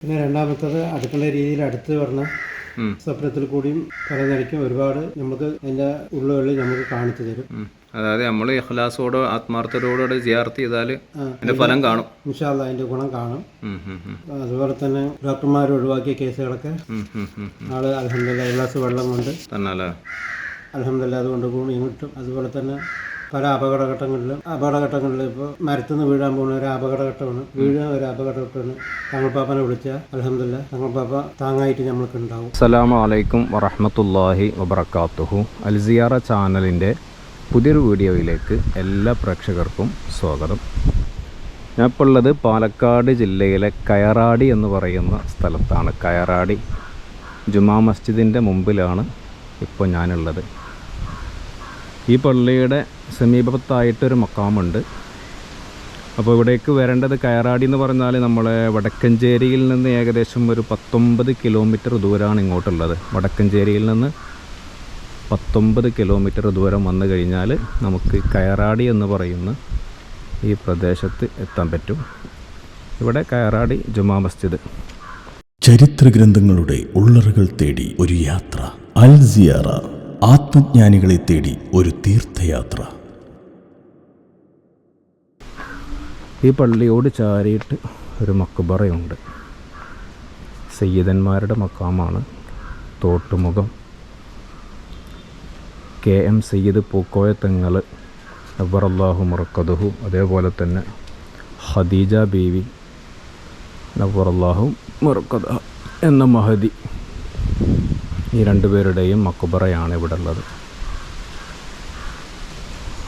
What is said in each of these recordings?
പിന്നെ രണ്ടാമത്തത് അടുക്കള രീതിയിൽ അടുത്ത് പറഞ്ഞ. സ്വപ്നത്തിൽ കൂടിയും പറയുന്നതായിരിക്കും ഒരുപാട് നമുക്ക് അതിന്റെ ഉള്ളുകളിൽ നമുക്ക് കാണിച്ചു തരും അതായത് നമ്മൾ ഇഖ്ലാസോടോ ആത്മാർത്ഥതയോടെ ജിയാർത്ത് ചെയ്താൽ അതിന്റെ ഫലം കാണും ഇൻഷാല്ല അതിന്റെ ഗുണം കാണും. അതുപോലെ തന്നെ ഡോക്ടർമാർ ഒഴിവാക്കിയ കേസുകളൊക്കെ. ആൾ അലഹമില്ല ഗ്ലാസ് വെള്ളം കൊണ്ട് തന്നെ അലഹമില്ല അതുകൊണ്ട് ഗുണം കിട്ടും അതുപോലെ തന്നെ പല അപകടഘട്ടങ്ങളിലും അപകടഘട്ടങ്ങളിൽ ഇപ്പോൾ മരത്തുനിന്ന് വീഴാൻ പോകുന്ന ഒരു അപകടഘട്ടമാണ്. വീഴുന്ന ഒരു അപകടഘട്ടമാണ്. താങ്കൾ പാപ്പനെ വിളിച്ചാൽ അലഹമില്ല താങ്കൾ പാപ്പ താങ്ങായിട്ട് നമ്മൾക്ക് ഉണ്ടാവും അസ്സലാമു അലൈക്കും വറഹമത്തല്ലാഹി വബർക്കാത്തുഹു അൽസിയാറ ചാനലിന്റെ പുതിയൊരു വീഡിയോയിലേക്ക് എല്ലാ പ്രേക്ഷകർക്കും സ്വാഗതം. ഞാൻ ഇപ്പോൾ ഉള്ളത് പാലക്കാട് ജില്ലയിലെ കയറാടി എന്ന് പറയുന്ന സ്ഥലത്താണ്. കയറാടി ജുമാ മസ്ജിദിന്റെ മുമ്പിലാണ് ഇപ്പോൾ ഞാനുള്ളത്. ഈ പള്ളിയുടെ സമീപത്തായിട്ടൊരു മക്കാമുണ്ട്. അപ്പോൾ ഇവിടേക്ക് വരേണ്ടത് കയറാടി എന്ന് പറഞ്ഞാൽ നമ്മളെ വടക്കഞ്ചേരിയിൽ നിന്ന് ഏകദേശം ഒരു പത്തൊമ്പത് കിലോമീറ്റർ ദൂരമാണ് ഇങ്ങോട്ടുള്ളത്. വടക്കഞ്ചേരിയിൽ നിന്ന് പത്തൊമ്പത് കിലോമീറ്റർ ദൂരം വന്നു കഴിഞ്ഞാൽ നമുക്ക് കയറാടി എന്ന് പറയുന്ന ഈ പ്രദേശത്ത് എത്താൻ പറ്റും. ഇവിടെ കയറാടി ജുമാ മസ്ജിദ്. ചരിത്ര ഗ്രന്ഥങ്ങളുടെ ഉള്ളറുകൾ തേടി ഒരു യാത്ര. അൽ സിയാറ. ആത്മജ്ഞാനികളെ തേടി ഒരു തീർത്ഥയാത്ര. ഈ പള്ളിയോട് ചാരിയിട്ട് ഒരു മക്കുബറയുണ്ട് സയ്യിദന്മാരുടെ മക്കാമാണ് തോട്ടുമുഖം. കെ എം സയ്യിദ് പൂക്കോയ തെങ്ങൾ നബ്ബറല്ലാഹു മുറക്കതുഹു അതേപോലെ തന്നെ ഖദീജ ബീവി നബ്ബറല്ലാഹു മുറക്കദ എന്ന മഹദി ഈ രണ്ടുപേരുടെയും മക്കുബറയാണ് ഇവിടെ ഉള്ളത്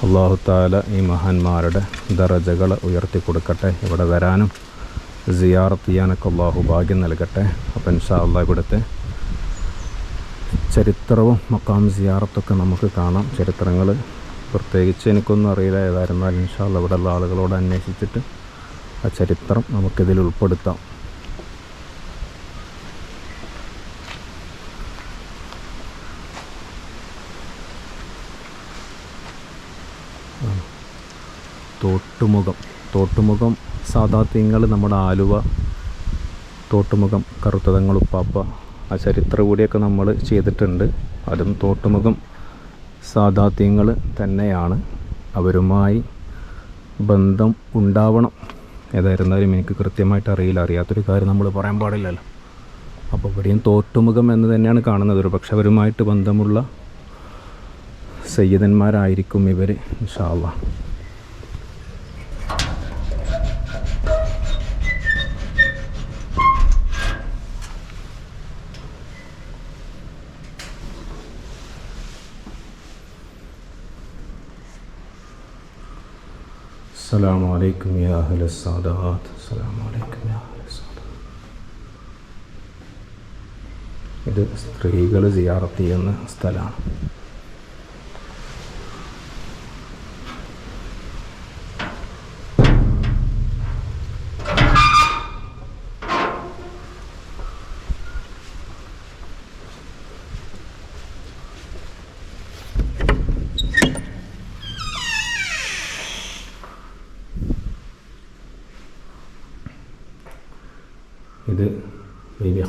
അള്ളാഹു താല ഈ മഹാന്മാരുടെ ദറജകൾ ഉയർത്തി കൊടുക്കട്ടെ ഇവിടെ വരാനും സിയാറത്ത് ചെയ്യാനൊക്കെ അള്ളാഹു ഭാഗ്യം നൽകട്ടെ. അപ്പം ഇൻഷാ അള്ളാഹ് ഇവിടുത്തെ ചരിത്രവും മക്കാം സിയാറത്തൊക്കെ നമുക്ക് കാണാം. ചരിത്രങ്ങൾ പ്രത്യേകിച്ച് എനിക്കൊന്നും അറിയില്ല. ഏതായിരുന്നാലും ഇൻഷാ അള്ളാഹ് ഇവിടെയുള്ള ആളുകളോട് അന്വേഷിച്ചിട്ട് ആ ചരിത്രം നമുക്കിതിൽ ഉൾപ്പെടുത്താം. തോട്ടുമുഖം. തോട്ടുമുഖം സാധാ തിങ്ങൾ നമ്മുടെ ആലുവ തോട്ടുമുഖം കറുത്തതങ്ങൾ ഉപ്പാപ്പ ആ ചരിത്ര കൂടിയൊക്കെ നമ്മൾ ചെയ്തിട്ടുണ്ട്. അതും തോട്ടുമുഖം സാധാ തിങ്ങൾ തന്നെയാണ്. അവരുമായി ബന്ധം ഉണ്ടാവണം. ഏതായിരുന്നാലും എനിക്ക് കൃത്യമായിട്ട് അറിയില്ല. അറിയാത്തൊരു കാര്യം നമ്മൾ പറയാൻ പാടില്ലല്ലോ. അപ്പോൾ ഇവിടെയും തോട്ടുമുഖം എന്ന് തന്നെയാണ് കാണുന്നത്. ഒരു പക്ഷെ അവരുമായിട്ട് ബന്ധമുള്ള സയ്യിദന്മാരായിരിക്കും ഇവർ ഇൻഷാല്ല السلام عليكم يا أهل السادات السلام عليكم يا أهل السادات ഇത് സ്ത്രീകൾ സിയാറത്ത് ചെയ്യുന്ന സ്ഥലമാണ്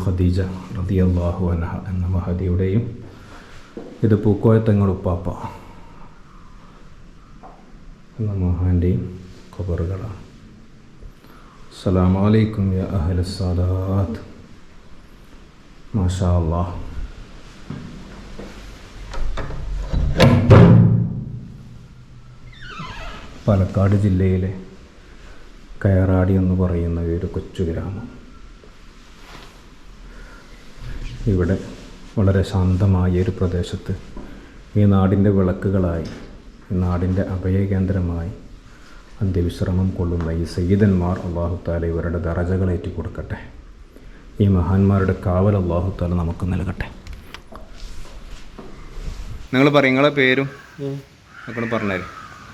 ഖദീജ അള്ളാഹു അനഹ എന്ന മഹദിയുടെയും ഇത് പൂക്കോയത്തങ്ങൾ ഉപ്പാപ്പ എന്ന മഹാന്റെയും ഖബറുകളാണ്. അസ്സലാമു അലൈക്കും യാ അഹ്ല മാഷാ അല്ലാഹ് പാലക്കാട് ജില്ലയിലെ കയറാടി എന്ന് പറയുന്ന ഒരു കൊച്ചു ഗ്രാമം. ഇവിടെ വളരെ ശാന്തമായ ഒരു പ്രദേശത്ത് ഈ നാടിന്റെ വിളക്കുകളായി ഈ നാടിന്റെ അഭയകേന്ദ്രമായി അന്ത്യവിശ്രമം കൊള്ളുന്ന ഈ സയ്യിദന്മാർ അള്ളാഹുത്താല ഇവരുടെ ദറജകളേറ്റി കൊടുക്കട്ടെ ഈ മഹാന്മാരുടെ കാവൽ അള്ളാഹുത്താല നമുക്ക് നൽകട്ടെ. നിങ്ങൾ പറയും നിങ്ങളെ പേരും? ഒക്കെ പറഞ്ഞുതരും.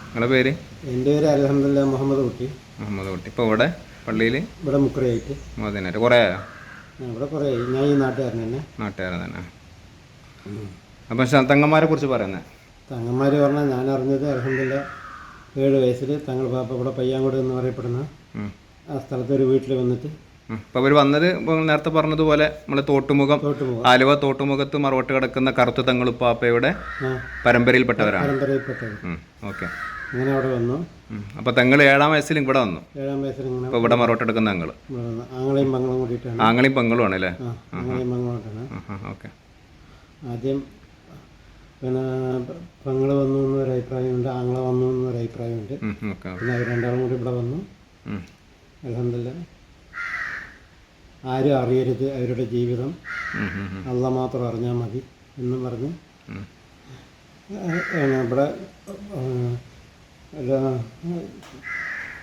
നിങ്ങളെ പേര്? എന്റെ പേര് അലഹമില്ല മുഹമ്മദ് കുട്ടി. മുഹമ്മദ് കുട്ടി. ഇപ്പോൾ ഇവിടെ പള്ളിയിൽ ഇവിടെ മുക്കറിയായിട്ട് മതിനായിട്ട് കുറേ ആയോ? ഇവിടെ കുറേ ഞാൻ ഈ നാട്ടുകാരൻ തന്നെ. നാട്ടുകാരൻ തന്നെ. അപ്പം തങ്ങന്മാരെ കുറിച്ച് പറയുന്നത് തങ്ങന്മാർ പറഞ്ഞാൽ ഞാൻ അറിഞ്ഞത് അലഹമില്ല ഏഴ് വയസ്സിൽ തങ്ങൾ പാപ്പ ഇവിടെ പയ്യാങ്കോട് എന്ന് പറയപ്പെടുന്ന ആ സ്ഥലത്ത് ഒരു വീട്ടിൽ വന്നിട്ട് അപ്പോൾ അവർ വന്നത് നേരത്തെ പറഞ്ഞതുപോലെ നമ്മളെ തോട്ടുമുഖം ആലുവ തോട്ടുമുഖത്ത് മറവട്ട് കിടക്കുന്ന കറുത്ത തങ്ങളുപ്പാപ്പയുടെ പരമ്പരയിൽപ്പെട്ടവരാണ്. പരമ്പരയിൽപ്പെട്ടവർ ഓക്കെ. അങ്ങനെ അവിടെ വന്നു. അപ്പോൾ തങ്ങൾ ഏഴാം വയസ്സിൽ ഇവിടെ വന്നു. ഏഴാം വയസ്സിൽ ഇങ്ങനെ ഇവിടെ മറോട്ട് എടുക്കുന്ന തെങ്ങൾ ആങ്ങളെയും പങ്ങളും കൂടിയിട്ടാണ്. ആങ്ങളെയും പങ്ങളും ആണ് അല്ലേ? ആങ്ങളെയും മംഗളമായിട്ടാണ് ഓക്കെ. ആദ്യം പിന്നെ പെങ്ങൾ വന്നു എന്നൊരു അഭിപ്രായമുണ്ട് ആങ്ങള വന്നു എന്നൊരു അഭിപ്രായമുണ്ട്. പിന്നെ അവർ രണ്ടാളും കൂടി ഇവിടെ വന്നു. അലഹമില്ല ആരും അറിയരുത് അവരുടെ ജീവിതം. അള്ള മാത്രം അറിഞ്ഞാൽ മതി എന്നും പറഞ്ഞ്. ഇവിടെ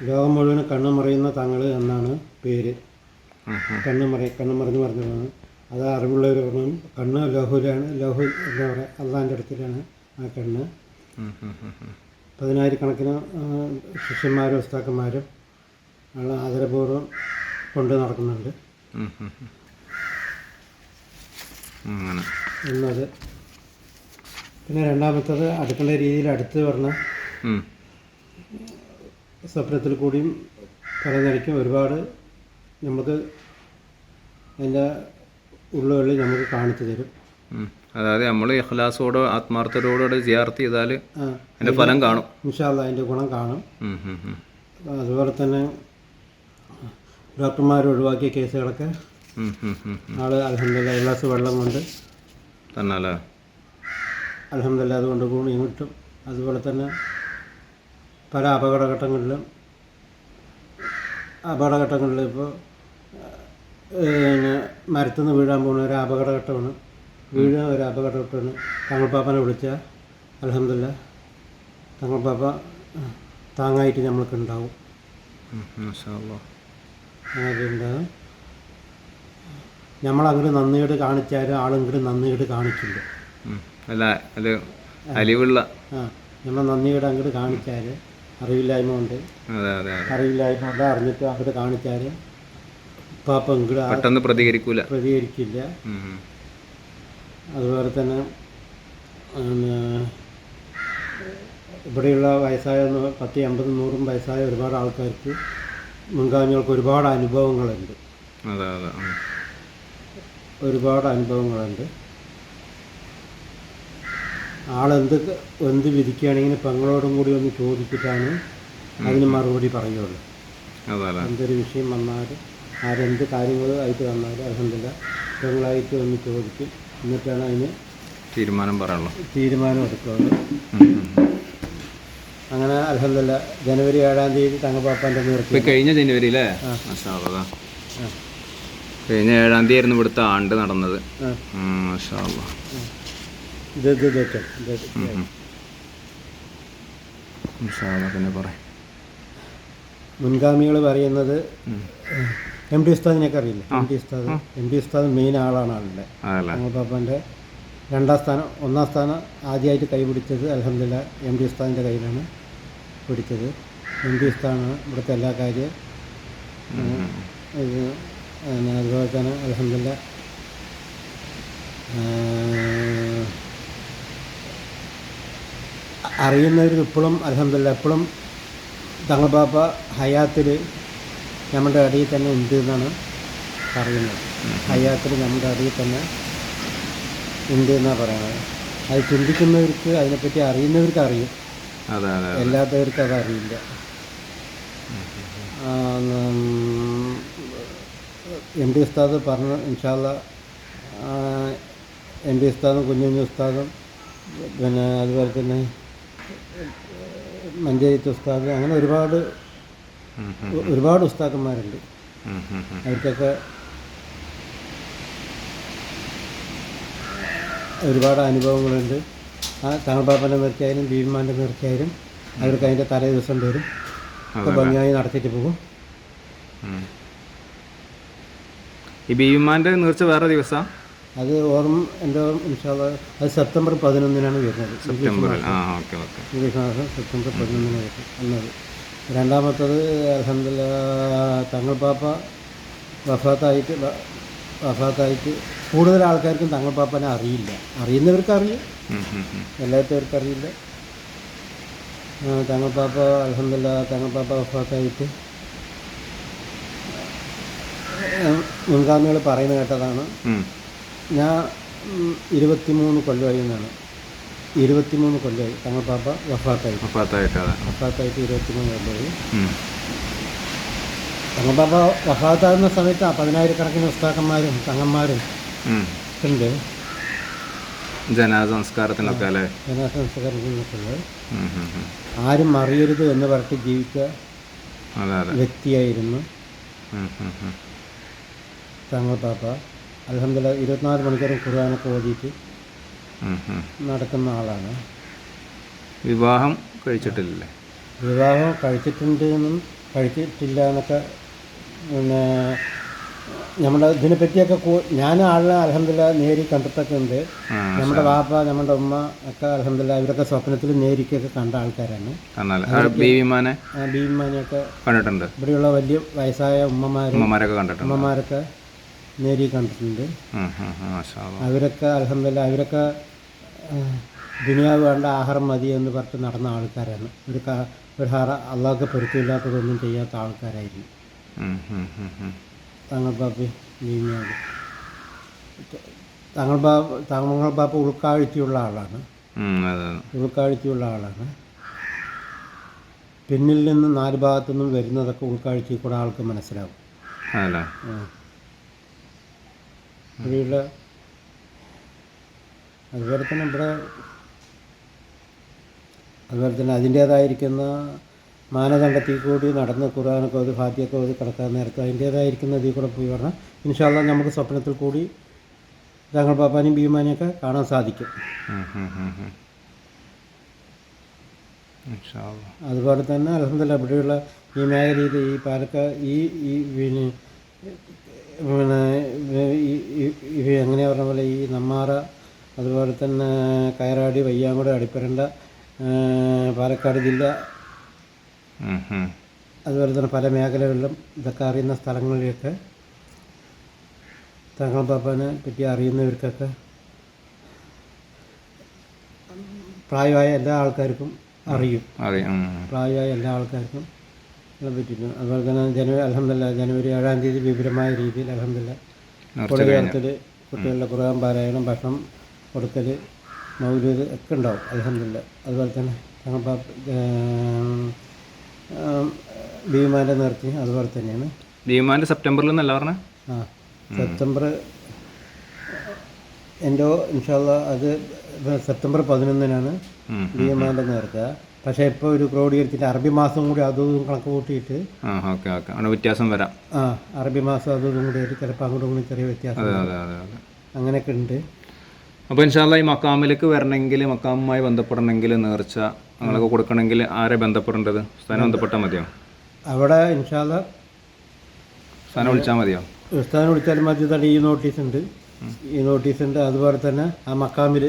ലോകം മുഴുവൻ കണ്ണു മറയുന്ന തങ്ങൾ എന്നാണ് പേര്. കണ്ണു മറ കണ്ണു മറിഞ്ഞ് പോകുന്നത് അത് അറിവുള്ളവർ പറഞ്ഞു കണ്ണ് ലോഹുലാണ് ലോഹു എന്താ പറയുക അള്ളാന്റെ അടുത്തിലാണ് ആ കണ്ണ്. പതിനായിരക്കണക്കിന് കണക്കിന് ശിഷ്യന്മാരും ഉസ്താക്കന്മാരും ആൾ ആദരപൂർവം കൊണ്ട് നടക്കുന്നുണ്ട്. എന്നത്. പിന്നെ രണ്ടാമത്തത് അടുക്കള രീതിയിൽ അടുത്ത് പറഞ്ഞ. സ്വപ്നത്തിൽ കൂടിയും പലതരയ്ക്കും ഒരുപാട് നമുക്ക് അതിന്റെ ഉള്ളുകളിൽ നമുക്ക് കാണിച്ചു തരും. അതായത് നമ്മൾ ഇഖ്ലാസോട് ആത്മാർത്ഥതയോടെ ജിയാർത്ത് ചെയ്താൽ അതിന്റെ ഫലം കാണും ഇൻഷാല്ല അതിന്റെ ഗുണം കാണും. അതുപോലെ തന്നെ ഡോക്ടർമാർ ഒഴിവാക്കിയ കേസുകളൊക്കെ. ആൾ അലഹമില്ല ഗ്ലാസ് വെള്ളം കൊണ്ട് തന്നാലേ അലഹമില്ല അതുകൊണ്ട് ഗുണം കിട്ടും അതുപോലെ തന്നെ പല അപകടഘട്ടങ്ങളിലും അപകടഘട്ടങ്ങളിൽ ഇപ്പോൾ മരത്തു നിന്ന് വീഴാൻ പോകുന്ന ഒരു അപകടഘട്ടമാണ്. വീഴുക ഒരു അപകടഘട്ടമാണ്. തങ്ങൾപ്പാപ്പനെ വിളിച്ചാൽ അലഹമില്ല തങ്ങൾപ്പാപ്പ താങ്ങായിട്ട് നമ്മൾക്ക് ഉണ്ടാവും. ഉണ്ടാകും നമ്മളങ്ങോട്ട് നന്ദിയോട് കാണിച്ചാലും ആളെങ്കിലും നന്ദിയോട് കാണിക്കില്ല. അല്ല അത് അലിവുള്ള ആ നമ്മൾ നന്ദിയോട് അങ്ങോട്ട് കാണിച്ചാൽ അറിവില്ലായ്മ ഉണ്ട് അറിവില്ലായ്മ ഉണ്ട് അറിഞ്ഞിട്ട് അങ്ങോട്ട് കാണിച്ചാൽ ഇങ്ങോട്ട് പെട്ടെന്ന് പ്രതികരിക്കൂല. പ്രതികരിക്കില്ല. അതുപോലെ തന്നെ ഇവിടെയുള്ള വയസ്സായ പത്ത് അമ്പതും നൂറും വയസ്സായ ഒരുപാട് ആൾക്കാർക്ക് മുൻകാമികൾക്ക് ഒരുപാട് അനുഭവങ്ങളുണ്ട്. ഒരുപാട് അനുഭവങ്ങളുണ്ട്. ആളെന്ത് എന്ത് വിധിക്കുകയാണെങ്കിൽ പെങ്ങളോടും കൂടി ഒന്ന് ചോദിച്ചിട്ടാണ് അതിന് മറുപടി പറയുള്ളൂ എന്തൊരു വിഷയം വന്നാലും ആരെന്ത് കാര്യങ്ങൾ ആയിട്ട് വന്നാലും അലഹമില്ല പെങ്ങളായിട്ട് ഒന്ന് ചോദിക്കും എന്നിട്ടാണ് അതിന് തീരുമാനം പറയുള്ളൂ തീരുമാനം എടുക്കുന്നത്. അങ്ങനെ അലഹമില്ല ജനുവരി ഏഴാം തീയതി തങ്ങപ്പാപ്പാന്റെ നേർക്ക് കഴിഞ്ഞ ജനുവരി അല്ലേ. കഴിഞ്ഞ ഏഴാം തീയതി ആയിരുന്നു ഇവിടുത്തെ ആണ്ട് നടന്നത്. മാഷാ പറയാം മുൻഗാമികൾ പറയുന്നത് എം ടി ഉസ്താദിനെയൊക്കെ അറിയില്ല? M T Ustad. M T Ustad main ആളാണ് ആളുടെ. തങ്ങപ്പാപ്പാന്റെ രണ്ടാം സ്ഥാനം ഒന്നാം സ്ഥാനം ആദ്യമായിട്ട് കൈപിടിച്ചത് അലഹമില്ല എം ഡി ഉസ്താദിന്റെ കയ്യിലാണ് പിടിച്ചത്. എം ഡി ഉസ്താദാണ് ഇവിടുത്തെ എല്ലാ കാര്യം ഇത് പിന്നെ അതുപോലെ തന്നെ അലഹമില്ല അറിയുന്നവർക്ക് ഇപ്പോഴും അലഹമില്ല എപ്പോഴും തങ്ങൾ ബാപ്പ ഹയാത്തിൽ നമ്മുടെ അടിയിൽ തന്നെ ഉണ്ട് എന്നാണ് പറയുന്നത്. ഹയാത്തിൽ നമ്മുടെ അടിയിൽ തന്നെ ഉണ്ട് എന്നാണ് പറയുന്നത്. അത് ചിന്തിക്കുന്നവർക്ക് അതിനെപ്പറ്റി അറിയുന്നവർക്ക് അറിയും. എല്ലാത്തവർക്ക് അത് അറിയില്ല. എം ഡി ഉസ്താദ് പറഞ്ഞ ഇൻഷാല്ല എം ഡി ഉസ്താദും കുഞ്ഞുഞ്ഞു ഉസ്താദും പിന്നെ അതുപോലെ തന്നെ മഞ്ചേരിത്ത് ഉസ്താദ് അങ്ങനെ ഒരുപാട് ഒരുപാട് ഉസ്താക്കന്മാരുണ്ട്. അവർക്കൊക്കെ ഒരുപാട് അനുഭവങ്ങളുണ്ട്. ആ തങ്ങൾപ്പാപ്പന്റെ നേർച്ചയായാലും ഭീമാന്റെ നേർച്ചയായാലും അവർക്ക് അതിന്റെ തലേ ദിവസം വരും. ഒക്കെ ഭംഗിയായി നടത്തിയിട്ട് പോകും. ഈ ഭീമാന്റെ നിർച്ച വേറെ ദിവസം? അത് ഓർമ്മ എന്റെ ഇൻഷാല്ല അത് സെപ്റ്റംബർ പതിനൊന്നിനാണ് വരുന്നത്. സെപ്റ്റംബർ ആ ഓക്കെ ഓക്കെ. ഇംഗ്ലീഷ് മാസം സെപ്റ്റംബർ പതിനൊന്നിന് വരുന്നത്. എന്നത് രണ്ടാമത്തത് അലഹമില്ല തങ്ങൾ പാപ്പ വഫാത്തായിട്ട് വഫാത്തായിട്ട് കൂടുതൽ ആൾക്കാർക്കും തങ്ങൾ പാപ്പനെ അറിയില്ല. അറിയുന്നവർക്ക് അറിയും. എല്ലാത്തവർക്ക് അറിയില്ല. തങ്ങൾ പാപ്പ അലഹമില്ല തങ്ങൾ പാപ്പ വഫാത്തായിട്ട് മുൻഗാമികൾ പറയുന്നത് കേട്ടതാണ്. ഞാൻ ഇരുപത്തിമൂന്ന് കൊല്ലമായി എന്നാണ്. ഇരുപത്തിമൂന്ന് കൊല്ലമായി തങ്ങൾ പാപ്പ വഫാത്തായി. വഫാത്തായിട്ട് അതെ വഫാത്തായിട്ട് ഇരുപത്തിമൂന്ന് കൊല്ലമായി. തങ്ങൾ പാപ്പ വഫാത്താകുന്ന സമയത്ത് ആ പതിനായിരക്കണക്കിന് ഉസ്താക്കന്മാരും തങ്ങന്മാരും ഉണ്ട്. ജനാസ സംസ്കാരത്തിനൊക്കെ അല്ലേ ജനസംസ്കാരത്തിനൊക്കെ. ഉം, ഉം, ഉം. ആരും അറിയരുത് എന്ന് പറഞ്ഞിട്ട് ജീവിച്ച വ്യക്തിയായിരുന്നു. തങ്ങൾ പാപ്പ അലഹമ്മദ് ഇരുപത്തിനാല് മണിക്കൂറും ഖുർആാനൊക്കെ ഓതിയിട്ട്. നടക്കുന്ന ആളാണ്. വിവാഹം കഴിച്ചിട്ടില്ലേ വിവാഹം കഴിച്ചിട്ടുണ്ട് എന്നും കഴിച്ചിട്ടില്ല എന്നൊക്കെ പിന്നെ നമ്മുടെ ഇതിനെപ്പറ്റിയൊക്കെ ഞാൻ ആളെ അലഹമില്ല നേരി കണ്ടിട്ടൊക്കെ ഉണ്ട് നമ്മുടെ വാപ്പ നമ്മുടെ ഉമ്മ ഒക്കെ അലഹമില്ല ഇവരൊക്കെ സ്വപ്നത്തിൽ നേരിക്കൊക്കെ കണ്ട ആൾക്കാരാണ്. ബീവിമാനെ ഒക്കെ കണ്ടിട്ടുണ്ട്. ഇവിടെയുള്ള വലിയ വയസ്സായ ഉമ്മമാരും ഉമ്മമാരൊക്കെ കണ്ടിട്ടുണ്ട്. ഉമ്മമാരൊക്കെ നേരി കണ്ടിട്ടുണ്ട്. അവരൊക്കെ അലഹമില്ല അവരൊക്കെ ദുനിയാവ് വേണ്ട ആഹാരം മതി എന്ന് പറഞ്ഞ് നടന്ന ആൾക്കാരാണ്. ഒരു ഒരു ഹറ അള്ളാഹ്ക്ക് പൊരുത്തമില്ലാത്തതൊന്നും ചെയ്യാത്ത ആൾക്കാരായിരുന്നു താങ്കൾ ഉം, താങ്കൾ തങ്ങൾ താങ്കൾ ബാപ്പ തങ്ങൾ ബാപ്പ ഉൾക്കാഴ്ചയുള്ള ആളാണ്. ഉൾക്കാഴ്ചയുള്ള ആളാണ്. പിന്നിൽ നിന്ന് നാല് ഭാഗത്തു നിന്നും വരുന്നതൊക്കെ ഉൾക്കാഴ്ചയിൽ കൂടെ ആൾക്ക് മനസ്സിലാവും. ഇവിടെയുള്ള അതുപോലെ തന്നെ ഇവിടെ അതുപോലെ തന്നെ അതിന്റേതായിരിക്കുന്ന മാനദണ്ഡത്തിൽ കൂടി നടന്ന് ഖുർആാനൊക്കെ ഒരു ഫാത്തിയൊക്കെ ഒരു കിടക്കാൻ നേരത്ത് അതിന്റേതായിരിക്കുന്ന ഇതിൽ കൂടെ പോയി പറഞ്ഞാൽ ഇൻഷാല്ല നമുക്ക് സ്വപ്നത്തിൽ കൂടി താങ്കൾ പാപ്പാനും ഭീമാനെയൊക്കെ കാണാൻ സാധിക്കും. അതുപോലെ തന്നെ അലഹമില്ല ഇവിടെയുള്ള ഈ മേഖലയിൽ ഈ പാലക്കാട് ഈ ഈ പിന്നെ പിന്നെ ഇവ എങ്ങനെ പറഞ്ഞ പോലെ ഈ നമ്മാറ അതുപോലെ തന്നെ കയറാടി വയ്യാങ്കോട് അടിപ്പരണ്ട പാലക്കാട് ജില്ല. അതുപോലെ തന്നെ പല മേഖലകളിലും ഇതൊക്കെ അറിയുന്ന സ്ഥലങ്ങളിലൊക്കെ തങ്ങൾ പാപ്പാനെ പറ്റി അറിയുന്നവർക്കൊക്കെ പ്രായമായ എല്ലാ ആൾക്കാർക്കും അറിയും. പ്രായമായ എല്ലാ ആൾക്കാർക്കും പറ്റിയിട്ട് അതുപോലെ തന്നെ ജനുവരി അലഹമില്ല ജനുവരി ഏഴാം തീയതി വിപുലമായ രീതിയിൽ അലഹമില്ല കഴിഞ്ഞു. കുട്ടികളുടെ ഖുർആൻ പാരായണം ഭക്ഷണം കൊടുക്കൽ മൗലൂദ് ഒക്കെ ഉണ്ടാവും അലഹമില്ല അതുപോലെ തന്നെ ഞങ്ങൾ ഭീമാന്റെ നിർത്തി അതുപോലെ തന്നെയാണ്. ഭീമാന്റെ സെപ്റ്റംബറിൽ എന്നല്ല പറഞ്ഞത് ആ സെപ്റ്റംബർ എന്റെ ഇൻഷാല്ല അത് സെപ്റ്റംബർ പതിനൊന്നിനാണ് ഭീമാന്റെ നേർച്ച. പക്ഷേ ഇപ്പോൾ ഒരു ക്രോഡീകരിച്ചിട്ട് അറബി മാസം കൂടി അതും കണക്ക് കൂട്ടിയിട്ട് ആ ഓക്കെ ഓക്കെ. അവിടെ വ്യത്യാസം വരാം. ആ അറബി മാസം അതും കൂടി ആയിട്ട് ചിലപ്പോൾ അങ്ങോട്ടും ഇങ്ങോട്ടും ചെറിയ വ്യത്യാസം അതെ അതെ അതെ അതെ. അങ്ങനെയൊക്കെ ഉണ്ട്. അപ്പോൾ ഇൻഷാല്ല ഈ മക്കാമിലേക്ക് വരണമെങ്കിൽ മക്കാമുമായി ബന്ധപ്പെടണമെങ്കിൽ നേർച്ച അങ്ങനെയൊക്കെ കൊടുക്കണമെങ്കിൽ ആരെ ബന്ധപ്പെടേണ്ടത്? സ്ഥാനം ബന്ധപ്പെട്ടാൽ മതിയോ? അവിടെ ഇൻഷാല്ല സ്ഥാനം വിളിച്ചാൽ മതിയോ? സ്ഥാനം വിളിച്ചാൽ മതി. തന്നെ ഈ നോട്ടീസ് ഉണ്ട്. ഈ നോട്ടീസ് ഉണ്ട്. അതുപോലെ തന്നെ ആ മക്കാമിൽ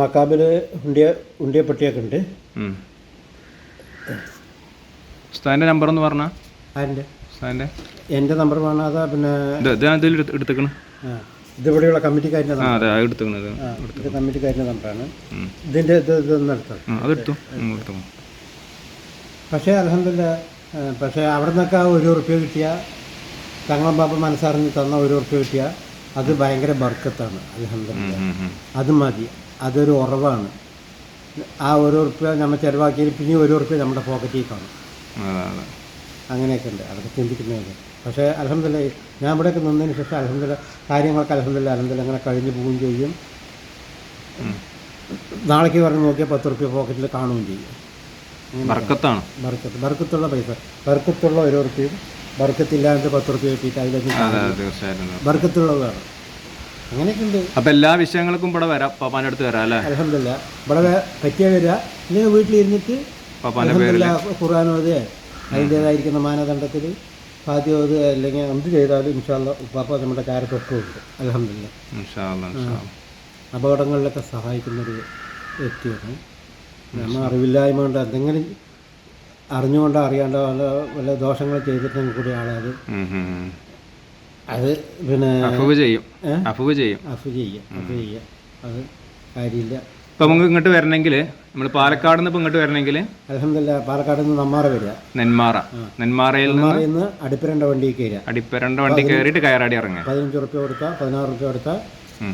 മക്കാബിൽ ഉണ്ടിയ ഉണ്ടിയപ്പെട്ടിയൊക്കെ ഉണ്ട്. ഉസ്താദിന്റെ നമ്പർ എന്ന് പറഞ്ഞാൽ ആരുടെ? ഉസ്താദിന്റെ എന്റെ നമ്പർ പറഞ്ഞാൽ അതാ പിന്നെ ഇത് ഇത് ഇതിൽ എടുത്ത് എടുത്തേക്കണ്. ആ ഇതിവിടെയുള്ള കമ്മിറ്റിക്കാരന്റെ നമ്പർ കമ്മിറ്റിക്കാരന്റെ നമ്പറാണ്. ഇതിന്റെ ഇത് ഇതൊന്നും എടുത്തോ? പക്ഷേ അലഹമില്ല പക്ഷേ അവിടെ നിന്നൊക്കെ ഒരു ഉറുപ്പ്യ കിട്ടിയ തങ്ങളും പാപ്പ മനസ്സറിഞ്ഞ് തന്ന ഒരു ഉറുപ്പ്യ കിട്ടിയ അത് ഭയങ്കര ബർക്കത്താണ്. അലഹമില്ല. അത് മതി. അതൊരു ഉറവാണ്. ആ ഒരു ഉറുപ്പ്യ നമ്മൾ ചിലവാക്കിയാൽ പിന്നെ ഒരു ഉറുപ്പ്യ നമ്മുടെ പോക്കറ്റിൽ കാണും. അങ്ങനെയൊക്കെ ഉണ്ട് അതൊക്കെ ചിന്തിക്കുന്നതൊക്കെ പക്ഷേ അലഹമില്ല ഞാൻ ഇവിടെയൊക്കെ നിന്നതിന് ശേഷം അലഹമില്ല കാര്യങ്ങളൊക്കെ അലഹമില്ല അലഹമില്ല അങ്ങനെ കഴിഞ്ഞു പോവുകയും ചെയ്യും. നാളേക്ക് പറഞ്ഞ് നോക്കിയാൽ പത്ത് റുപ്യ പോക്കറ്റിൽ കാണുകയും ചെയ്യും. ബർക്കത്താണ്. ബർക്കത്ത് ബർക്കത്തുള്ള പൈസ. ബർക്കത്തുള്ള ഒരു റുപ്യയും ബർക്കത്തില്ലാണ്ട് പത്ത് റുപ്യ കിട്ടിയിട്ട് അതിലേക്ക് അതെ അതെ തീർച്ചയായിട്ടും ബർക്കത്തുള്ളത് വേണം അങ്ങനെയൊക്കെ ഉണ്ട് അപ്പം എല്ലാ വിഷയങ്ങൾക്കും ഇവിടെ വരാം. പാപ്പാന്റെ അടുത്ത് വരാം അല്ലേ? അലഹമില്ല ഇവിടെ പറ്റിയ വരിക. ഇല്ലെങ്കിൽ വീട്ടിലിരുന്നിട്ട് പാപ്പാന്റെ പേരിൽ ഖുർആൻ ഓതുക അതിന്റേതായിരിക്കുന്ന മാനദണ്ഡത്തിൽ ഓതുക അല്ലെങ്കിൽ എന്ത് ചെയ്താലും ഇൻഷാല്ല ഉപ്പാപ്പ നമ്മുടെ കാരത്തൊട്ടുമുണ്ട് അലഹമില്ല. അപകടങ്ങളിലൊക്കെ സഹായിക്കുന്നൊരു വ്യക്തിയാണ്. നമ്മൾ അറിവില്ലായ്മ കൊണ്ട് എന്തെങ്കിലും അറിഞ്ഞുകൊണ്ടോ അറിയാണ്ടോ വല്ല വല്ല ദോഷങ്ങൾ ചെയ്തിട്ടുണ്ടെങ്കിൽ കൂടി ആളത് ഉം, ഉം, ഉം. അത് പിന്നെ അഫുവ് ചെയ്യും? അഫുവ് ചെയ്യും. അഫ് ചെയ്യുക അഫ് ചെയ്യുക അത് കാര്യമില്ല. ഇപ്പം നമുക്ക് ഇങ്ങോട്ട് വരണമെങ്കിൽ നമ്മൾ പാലക്കാട് നിന്ന് ഇപ്പം ഇങ്ങോട്ട് വരണമെങ്കിൽ അലഹമില്ല പാലക്കാട് നിന്ന് നെന്മാറ വരിക. നെന്മാറ. നെന്മാറയിൽ നിന്ന് അടിപ്പരണ്ട വണ്ടി കയറുക. അടിപ്പരണ്ട വണ്ടി കയറിയിട്ട് കയറാടി ഇറങ്ങുക. പതിനഞ്ച് ഉറുപ്പ്യ കൊടുത്താൽ പതിനാറ് ഉറുപ്പ്യ കൊടുത്താൽ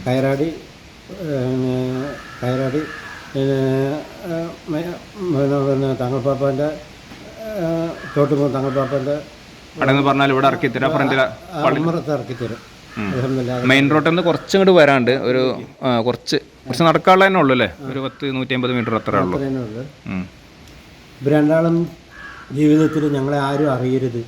കയറാടി കയറാടി പിന്നെ പിന്നെ താങ്കൾ പാപ്പാന്റെ തോട്ടുമ്പോൾ താങ്കൾ തങ്ങൾപ്പാപ്പന്റെ അവിടെ നിന്ന് പറഞ്ഞാൽ ഇവിടെ ഇറക്കി തരാം. ഫ്രണ്ടിൽ ഇറക്കി തരും. മെയിൻ റോഡിൽ നിന്ന് കുറച്ചും ഇങ്ങോട്ട് വരാണ്ട് ഒരു കുറച്ച് കുറച്ച് നടക്കാനുള്ള തന്നെ ഉള്ളു അല്ലേ? ഒരു പത്ത് നൂറ്റി അമ്പത് മീറ്റർ അത്രേ ഉള്ളു. രണ്ടാളും ജീവിതത്തിൽ ഞങ്ങളെ ആരും അറിയരുത്.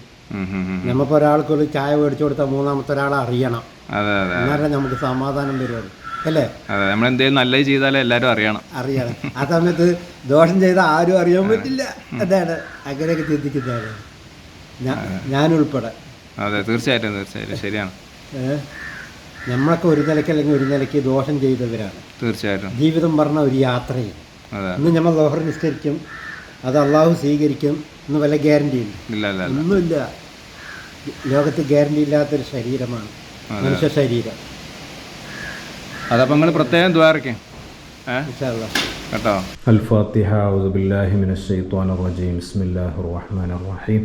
നമുക്ക്. ഒരാൾക്ക് ഒരു ചായ മേടിച്ചു കൊടുത്താൽ മൂന്നാമത്തെ ഒരാളെ അറിയണം. അതെ അതെ എന്നാലേ നമുക്ക് സമാധാനം വരുള്ളൂ. അല്ലേ? നമ്മൾ എന്തെങ്കിലും നല്ലത് ചെയ്താലേ എല്ലാവരും അറിയണം. അറിയണം. ആ സമയത്ത് ദോഷം ചെയ്താൽ ആരും അറിയാൻ പറ്റില്ല. അതാണ് അങ്ങനെയൊക്കെ ചിന്തിക്കുന്നതാണ്. ഞാനുൾപ്പെടെ. അതെ തീർച്ചയായിട്ടും തീർച്ചയായിട്ടും. ശരിയാണ്. നമ്മളൊക്കെ ഒരു നിലയ്ക്ക് അല്ലെങ്കിൽ ഒരു നിലയ്ക്ക് ദോഷം ചെയ്തവരാണ്. തീർച്ചയായിട്ടും. ജീവിതം പറഞ്ഞ ഒരു യാത്രയിൽ ഇന്ന് നമ്മൾ ലോഹർ നിസ്കരിക്കും അത് അള്ളാഹു സ്വീകരിക്കും എന്ന് വല്ല ഗ്യാരണ്ടി ഇല്ല? ഒന്നുമില്ല. ലോകത്ത് ഗ്യാരണ്ടി ഇല്ലാത്തൊരു ശരീരമാണ്. മനുഷ്യ ശരീരം. അതപ്പോൾ നിങ്ങൾ പ്രത്യേകം ദ്വാരക്കേ കേട്ടോ? അൽഫാത്തിഹ ഔദുബില്ലാഹി മിനശ് റജീം. ബിസ്മില്ലാഹിർ റഹ്മാനിർ റഹീം.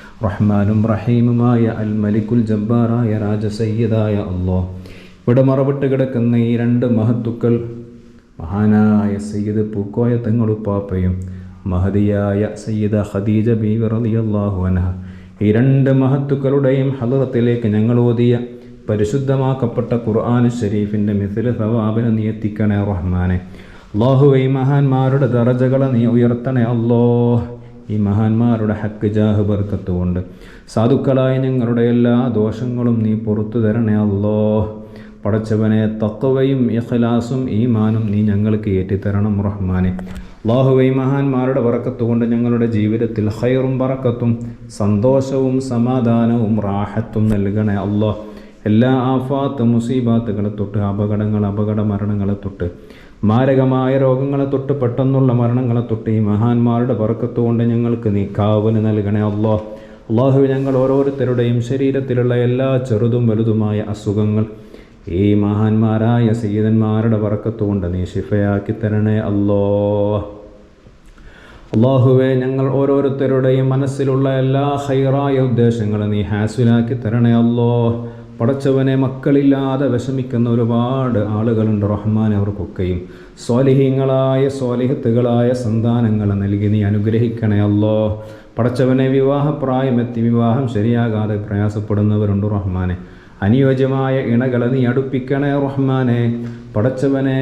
റഹ്മാനും റഹീമുമായ അൽ മലിക്കുൽ ജബ്ബാറായ രാജസയ്യദായ അള്ളോ ഇവിടെ മറവിട്ട് കിടക്കുന്ന ഈ രണ്ട് മഹത്തുക്കൾ മഹാനായ സയ്യിദ് പൂക്കോയ തങ്ങളുപ്പാപ്പയും മഹതിയായ സയ്യിദ ഖദീജ ബീവി റളിയല്ലാഹു അൻഹ. ഈ രണ്ട് മഹത്തുക്കളുടെയും ഹലറത്തിലേക്ക് ഞങ്ങൾ ഓതിയ പരിശുദ്ധമാക്കപ്പെട്ട ഖുർആൻ ഷരീഫിന്റെ മിഥില സവാബിനെ നീ എത്തിക്കണേ റഹ്മാനെ. ഈ മഹാന്മാരുടെ ദറജകളെ നീ ഉയർത്തണേ അല്ലോ ഈ മഹാന്മാരുടെ ഹക്ക് ജാഹ് ബർക്കത്തുകൊണ്ട് സാധുക്കളായ ഞങ്ങളുടെ എല്ലാ ദോഷങ്ങളും നീ പുറത്തു തരണേ അല്ലോ പടച്ചവനെ തക്കവയും ഇഖ്ലാസും ഈമാനും നീ ഞങ്ങൾക്ക് ഏറ്റിത്തരണം റഹ്മാനെ. അള്ളാഹുവൈ മഹാന്മാരുടെ വറക്കത്തുകൊണ്ട് ഞങ്ങളുടെ ജീവിതത്തിൽ ഹൈറും പറക്കത്തും സന്തോഷവും സമാധാനവും റാഹത്തും നൽകണേ അള്ളാഹ് എല്ലാ ആഫാത്ത് മുസീബാത്തുകളെ തൊട്ട് അപകടങ്ങൾ അപകട മരണങ്ങളെ തൊട്ട് മാരകമായ രോഗങ്ങളെ തൊട്ട് പെട്ടെന്നുള്ള മരണങ്ങളെ തൊട്ട് ഈ മഹാന്മാരുടെ പറക്കത്തുകൊണ്ട് ഞങ്ങൾക്ക് നീ കാവന് നൽകണേ അള്ളാഹ് അള്ളാഹു ഞങ്ങൾ ഓരോരുത്തരുടെയും ശരീരത്തിലുള്ള എല്ലാ ചെറുതും വലുതുമായ അസുഖങ്ങൾ ഈ മഹാന്മാരായ സീതന്മാരുടെ പറക്കത്തുകൊണ്ട് നീ ശിഫയാക്കി തരണേ അല്ലോ അള്ളാഹുവെ ഞങ്ങൾ ഓരോരുത്തരുടെയും മനസ്സിലുള്ള എല്ലാ ഹൈറായ ഉദ്ദേശങ്ങളും നീ ഹാസിലാക്കി തരണേ അല്ലോ പടച്ചവനെ മക്കളില്ലാതെ വിഷമിക്കുന്ന ഒരുപാട് ആളുകളുണ്ട് റഹ്മാൻ അവർക്കൊക്കെയും. സ്വാലിഹീങ്ങളായ സ്വാലിഹത്തുകളായ സന്താനങ്ങളെ നൽകി നീ അനുഗ്രഹിക്കണേ അല്ലോ പടച്ചവനെ വിവാഹപ്രായമെത്തി വിവാഹം ശരിയാകാതെ പ്രയാസപ്പെടുന്നവരുണ്ട് റഹ്മാനെ. അനുയോജ്യമായ ഇണകളെ നീ അടുപ്പിക്കണേ റഹ്മാനെ. പടച്ചവനെ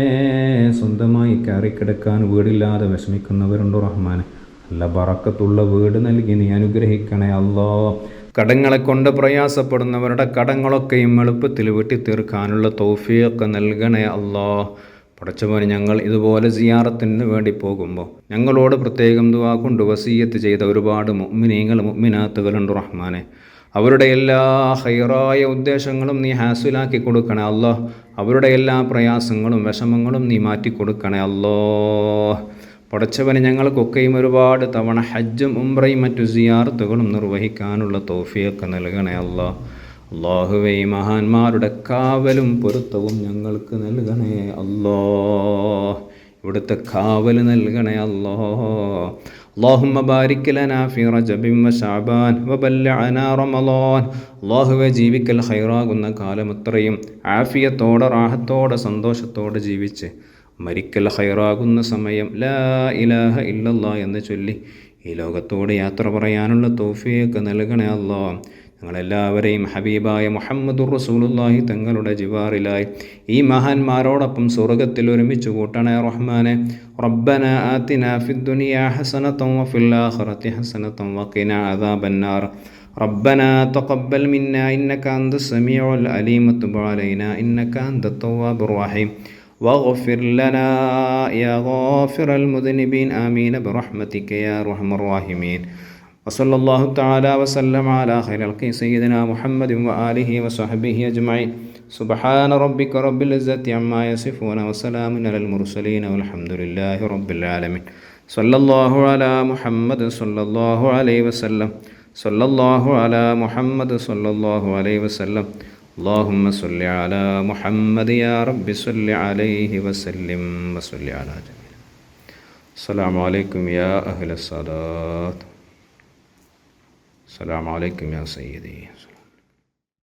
സ്വന്തമായി കയറിക്കിടക്കാൻ വീടില്ലാതെ വിഷമിക്കുന്നവരുണ്ട് റഹ്മാനെ. നല്ല ബറക്കത്തുള്ള വീട് നൽകി നീ അനുഗ്രഹിക്കണേ അല്ലോ കടങ്ങളെ കൊണ്ട് പ്രയാസപ്പെടുന്നവരുടെ കടങ്ങളൊക്കെയും എളുപ്പത്തിൽ വെട്ടിത്തീർക്കാനുള്ള തൗഫീഖ് നൽകണേ അല്ലോ പടച്ചവന് ഞങ്ങൾ ഇതുപോലെ സിയാറത്തിന് വേണ്ടി പോകുമ്പോൾ ഞങ്ങളോട് പ്രത്യേകം ദുവാ കൊണ്ട് വസീയത്ത് ചെയ്ത ഒരുപാട് മുമ്മിനീങ്ങൾ മുമ്മിനാത്തുകളുണ്ട് റഹ്മാനെ. അവരുടെ എല്ലാ ഹൈറായ ഉദ്ദേശങ്ങളും നീ ഹാസിലാക്കി കൊടുക്കണേ അല്ലോ അവരുടെ എല്ലാ പ്രയാസങ്ങളും വിഷമങ്ങളും നീ മാറ്റി കൊടുക്കണേ അല്ലോ പടച്ചവന് ഞങ്ങൾക്കൊക്കെയും ഒരുപാട് തവണ ഹജ്ജും ഉംറയും മറ്റു സിയാർത്തുകളും നിർവഹിക്കാനുള്ള തോഫിയൊക്കെ നൽകണേ അല്ലോ അള്ളാഹുവേ ഈ മഹാന്മാരുടെ കാവലും പൊരുത്തവും ഞങ്ങൾക്ക് നൽകണേ അല്ലോ ഇവിടുത്തെ കാവൽ നൽകണേ അല്ലോ اللهم بارك لنا في رجب وشعبان وبلعنا رمضان അള്ളാഹുവെ ജീവിക്കൽ ഹൈറാകുന്ന കാലമത്രയും ആഫിയത്തോടെ റാഹത്തോടെ സന്തോഷത്തോടെ ജീവിച്ച് മരിക്കൽ ഹൈറാകുന്ന സമയം ലാ ഇലാഹ ഇല്ലല്ലാ എന്ന് ചൊല്ലി ഈ ലോകത്തോട് യാത്ര പറയാനുള്ള തോഫിയൊക്കെ നൽകണേ അല്ലോ ഞങ്ങളെല്ലാവരെയും ഹബീബായ മുഹമ്മദുർ റസൂലുള്ളാഹി തങ്ങളുടെ ജിവാറിലായി ഈ മഹാന്മാരോടൊപ്പം സ്വർഗത്തിൽ ഒരുമിച്ച് കൂട്ടണേ റഹ്മാനെ റബ്ബന ആതിന ഫിദ്ദുനിയ ഹസനത്തം വഫിൽ ആഖിറതി ഹസനത്തം വഖിന അദാബന്നാർ ربنا تقبل منا إنك أنت السميع العليم وتب علينا إنك أنت التواب الرحيم واغفر لنا يا غافر المذنبين آمين برحمتك يا أرحم الراحمين وصلى الله تعالى وسلم على خير الخلق سيدنا محمد وآله وصحبه أجمعين سبحان ربك رب العزة عما يصفون وسلام على المرسلين والحمد لله رب العالمين صلى الله على محمد صلى الله عليه وسلم صلى الله على محمد صلى الله عليه وسلم اللهم صل على محمد يا رب صل عليه وسلم وصل على جميع. السلام عليكم يا أهل الصلاة. السلام عليكم يا سيدي.